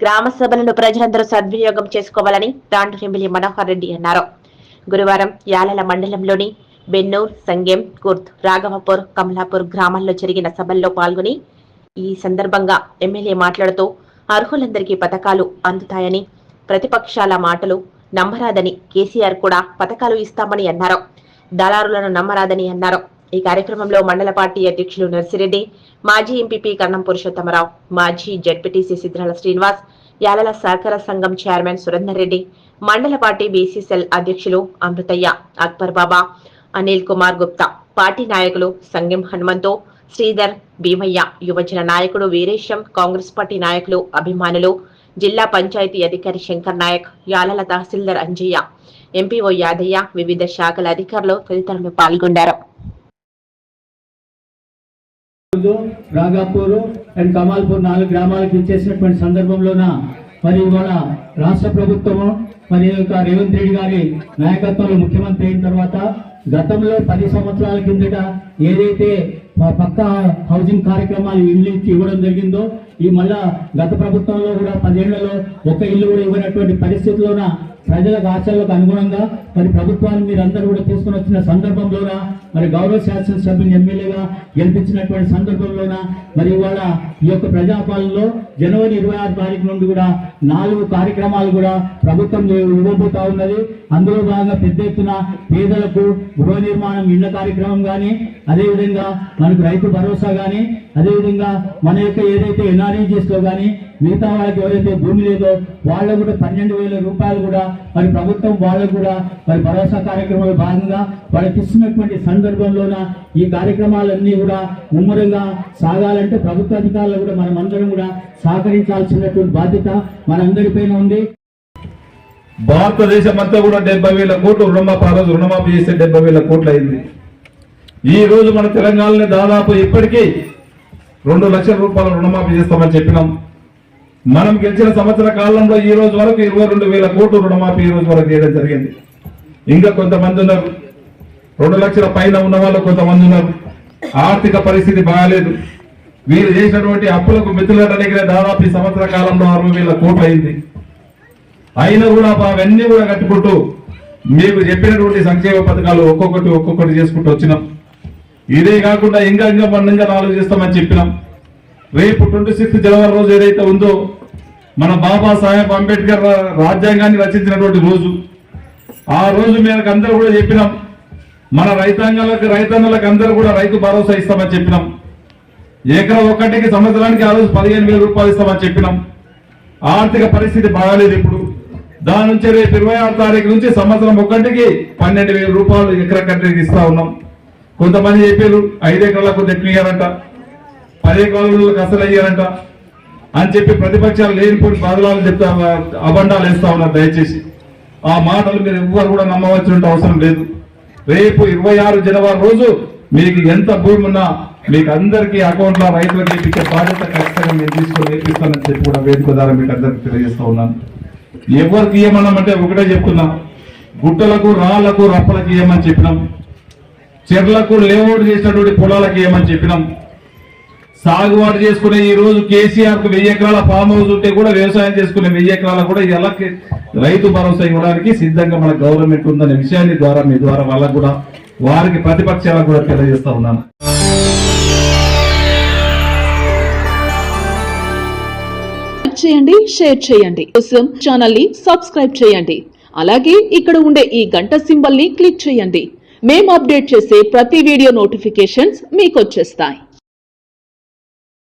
గ్రామ సభలను ప్రజలందరూ సద్వినియోగం చేసుకోవాలని తాండ్రు ఎమ్మెల్యే మనోహర్ రెడ్డి అన్నారు. గురువారం యాలల మండలంలోని బెన్నూర్ సంగెం కుర్త్ రాఘవపూర్ కమలాపూర్ గ్రామాల్లో జరిగిన సభల్లో పాల్గొని ఈ సందర్భంగా ఎమ్మెల్యే మాట్లాడుతూ అర్హులందరికీ పథకాలు అందుతాయని ప్రతిపక్షాల మాటలు నమ్మరాదని కేసీఆర్ కూడా పథకాలు ఇస్తామని అన్నారు. దళారులను నమ్మరాదని అన్నారు. ఈ కార్యక్రమంలో మండల పార్టీ అధ్యక్షులు నర్సిరెడ్డి మాజీ ఎంపీపీ కన్నం పురుషోత్తమరావు మాజీ జడ్పీటీసీ సిద్ధాల శ్రీనివాస్ యాలల సహకార సంఘం చైర్మన్ సురేందర్ రెడ్డి మండల పార్టీ బీసీసెల్ అధ్యక్షులు అమృతయ్య అక్బర్ బాబా అనిల్ కుమార్ గుప్తా పార్టీ నాయకులు సంగం హనుమంతో శ్రీధర్ భీమయ్య యువజన నాయకుడు వీరేశం కాంగ్రెస్ పార్టీ నాయకులు అభిమానులు జిల్లా పంచాయతీ అధికారి శంకర్ నాయక్ యాలల తహసీల్దార్ అంజయ్య ఎంపీఓ యాదయ్య వివిధ శాఖల అధికారులు తదితరులు పాల్గొన్నారు అండ్ కమాల్పూర్ నాలుగు గ్రామాలకు ఇచ్చేసినటువంటి సందర్భంలోన మరి ఇవాళ రాష్ట్ర ప్రభుత్వము మరి యొక్క రేవంత్ రెడ్డి గారి నాయకత్వంలో ముఖ్యమంత్రి అయిన తర్వాత గతంలో పది సంవత్సరాల కిందట ఏదైతే పక్క పక్కా హౌసింగ్ కార్యక్రమాలు ఇల్లు ఇచ్చి ఇవ్వడం జరిగిందో ఈ మళ్ళా గత ప్రభుత్వంలో కూడా పదేళ్ళలో ఒక ఇల్లు కూడా ఇవ్వనటువంటి పరిస్థితుల్లోన ప్రజలకు ఆశలకు అనుగుణంగా మరి ప్రభుత్వాన్ని మీరందరూ కూడా తీసుకుని వచ్చిన సందర్భంలోన మరి గౌరవ శాసనసభ్యుని ఎమ్మెల్యేగా గెలిపించినటువంటి సందర్భంలోన మరి ఇవాళ ఈ యొక్క ప్రజాపాలనలో జనవరి ఇరవై ఆరు తారీఖు నుండి కూడా నాలుగు కార్యక్రమాలు కూడా ప్రభుత్వం ఇవ్వబోతా ఉన్నది. అందులో భాగంగా పెద్ద ఎత్తున పేదలకు గృహ నిర్మాణం ఇళ్ళ కార్యక్రమం కానీ అదేవిధంగా మనకు రైతు భరోసా కానీ అదేవిధంగా మన యొక్క ఏదైతే ఎన్ఆర్ఈజీస్లో కానీ మిగతా వాళ్ళకి ఎవరైతే భూమి లేదో వాళ్ళకు కూడా పన్నెండు వేల రూపాయలు కూడా మరి ప్రభుత్వం వాళ్ళకు కూడా మరి భరోసా కార్యక్రమంలో భాగంగా వాళ్ళకి ఇస్తున్నటువంటి సందర్భంలోన ఈ కార్యక్రమాలన్నీ కూడా ముమ్మరంగా సాగాలంటే ప్రభుత్వ అధికారులు కూడా మనం అందరం కూడా సహకరించాల్సినటువంటి బాధ్యత మనందరిపైన ఉంది. భారతదేశం అంతా కూడా డెబ్బై వేల కోట్లు రుణమాఫీ ఆ రోజు రుణమాఫీ చేస్తే డెబ్బై వేల కోట్లు అయింది. ఈ రోజు మన తెలంగాణలో దాదాపు ఇప్పటికీ రెండు లక్షల రూపాయల రుణమాఫీ చేస్తామని చెప్పినాం. మనం గెలిచిన సంవత్సర కాలంలో ఈ రోజు వరకు ఇరవై రెండు వేల కోట్లు రుణమాఫీ ఈ రోజు వరకు చేయడం జరిగింది. ఇంకా కొంతమంది ఉన్నారు. రెండు లక్షల పైన ఉన్న వాళ్ళు కొంతమంది ఉన్నారు. ఆర్థిక పరిస్థితి బాగాలేదు. వీరు చేసినటువంటి అప్పులకు మిత్రులడానికి దాదాపు ఈ సంవత్సర కాలంలో అరవై వేల కోట్లు అయింది. అయినా కూడా అవన్నీ కూడా కట్టుకుంటూ మీకు చెప్పినటువంటి సంక్షేమ పథకాలు ఒక్కొక్కటి ఒక్కొక్కటి చేసుకుంటూ వచ్చినాం. ఇదే కాకుండా ఇంకా ఇంకా మన ఇంకా నాలుగు చేస్తామని చెప్పినాం. రేపు ట్వంటీ సిక్స్త్ జనవరి రోజు ఏదైతే ఉందో మన బాబా సాహెబ్ అంబేద్కర్ రాజ్యాంగాన్ని రచించినటువంటి రోజు. ఆ రోజు మేము అందరూ కూడా చెప్పినాం. మన రైతాంగాలకు రైతన్నులకు అందరూ కూడా రైతు భరోసా ఇస్తామని చెప్పినాం. ఏకరా ఒక్కటికి సంవత్సరానికి ఆ రోజు పదిహేను వేల రూపాయలు ఇస్తామని చెప్పినాం. ఆర్థిక పరిస్థితి బాగాలేదు ఇప్పుడు. దాని నుంచి రేపు ఇరవై ఆరు తారీఖు నుంచి సంవత్సరం ఒక్కటికి పన్నెండు వేల రూపాయలు ఎకర కట్టేకి ఇస్తా ఉన్నాం. కొంతమంది చెప్పారు ఐదు ఎకరాలకు కొంత ఎక్కువ ఇయ్యారంట పది ఎకరాలకు అసలు అయ్యారంట. అని చెప్పి ప్రతిపక్షాలు లేనిపోయిన బదలాలు చెప్తా అబండాలు వేస్తా ఉన్నారు దయచేసి. ఆ మాటలు మీరు ఎవ్వరు కూడా నమ్మవలసిన అవసరం లేదు. రేపు ఇరవై ఆరు జనవరి రోజు మీకు ఎంత భూమి ఉన్నా మీకు అందరికీ అకౌంట్లో రైతులకు ఇప్పించే బాధ్యత ఖచ్చితంగా నేను తీసుకొని నేర్పిస్తానని చెప్పి కూడా వేదిక ద్వారా మీకు అందరికి తెలియజేస్తా ఉన్నాను. ఎవరికి ఇవ్వమన్నామంటే ఒకటే చెప్తున్నా. గుట్టలకు రాళ్ళకు రప్పలకు ఇవ్వమని చెప్పినాం. చెర్లకు లేఅవుట్ చేసినటువంటి పొలాలకు ఇవ్వమని చెప్పినాం. సాగుబాటు చేసుకునే ఈ రోజు కేసీఆర్కు వెయ్యి ఎకరాల ఫామ్ హౌస్ ఉంటే కూడా వ్యవసాయం చేసుకునే వెయ్యి ఎకరాల కూడా ఎలా రైతు భరోసా ఇవ్వడానికి సిద్ధంగా మన గవర్నమెంట్ ఉందనే విషయాన్ని ద్వారా మీ ద్వారా వాళ్ళకు కూడా వారికి ప్రతిపక్షాలకు కూడా తెలియజేస్తా ఉన్నాను. చేయండి షేర్ చేయండి. కోసం ఛానల్ని సబ్స్క్రైబ్ చేయండి. అలాగే ఇక్కడ ఉండే ఈ గంట సింబల్ని క్లిక్ చేయండి. మేము అప్డేట్ చేసే ప్రతి వీడియో నోటిఫికేషన్స్ మీకు వచ్చేస్తాయి.